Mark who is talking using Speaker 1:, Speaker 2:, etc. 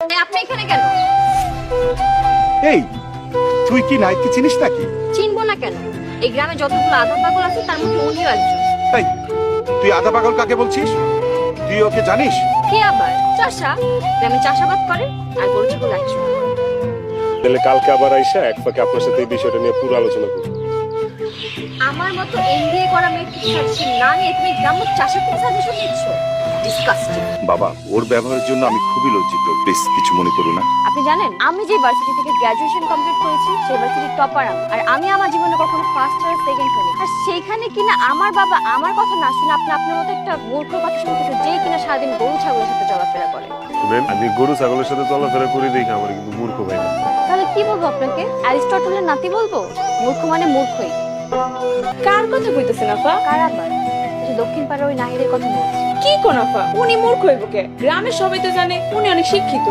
Speaker 1: এই, আপনি এখানে কেন?
Speaker 2: এই তুই কি নাইটকে চিনিস নাকি?
Speaker 1: চিনবো না কেন? এই গ্রামে যতগুলো আধা পাগল আছে তার মধ্যে উনিও একজন।
Speaker 2: এই তুই আধা পাগল কাকে বলছিস? তুই ওকে জানিস?
Speaker 1: কে আবার? চাষা? গ্রামে চাষাবাদ করে আর গরু ছাগল একশো
Speaker 3: তাহলে কালকে আবার আইসা এক ফাঁকে আপনার সাথে এই বিষয়টা নিয়ে পুরো আলোচনা করব।
Speaker 1: আমার মতো এমবিএ করা মেয়েকে সাজেশন না নিয়ে তুমি গ্রাম্য চাষের কোনো সাজেশন নিচ্ছ ডিসকাস্টিং
Speaker 2: বাবা ওর ব্যবহারের জন্য আমি খুবই লজ্জিত। প্লিজ কিছু মনে করো না।
Speaker 1: আপনি জানেন আমি যে ভার্সিটি থেকে গ্র্যাজুয়েশন কমপ্লিট করেছি সেই ভার্সিটির টপার আর আমি আমার জীবনে কখনো ফার্স্ট আর সেকেন্ড হইনি। আর সেইখানে কিনা আমার বাবা আমার কথা না শুনে আপনি আপনার মতো একটা মূর্খ কথা শুনতেছে যে কিনা সারাদিন গরু ছাগলের সাথে চলাফেরা করে।
Speaker 3: শুনেন আমি গরু ছাগলের সাথে চলাফেরা করি দেখি আমার কিন্তু মূর্খ ভাই না।
Speaker 1: তাহলে কি বলব আপনাকে? অ্যারিস্টটলের নাতি বলব? মূর্খ মানে মূর্খই।
Speaker 4: কার কথা কইতেছেন আপা?
Speaker 1: কার আবার দক্ষিণ পাড়ার ওই নাহিদের কথা বলছি।
Speaker 4: কি কোনাফা উনি মূর্খ হইব গ্রামের সবাই তো জানে উনি অনেক শিক্ষিত।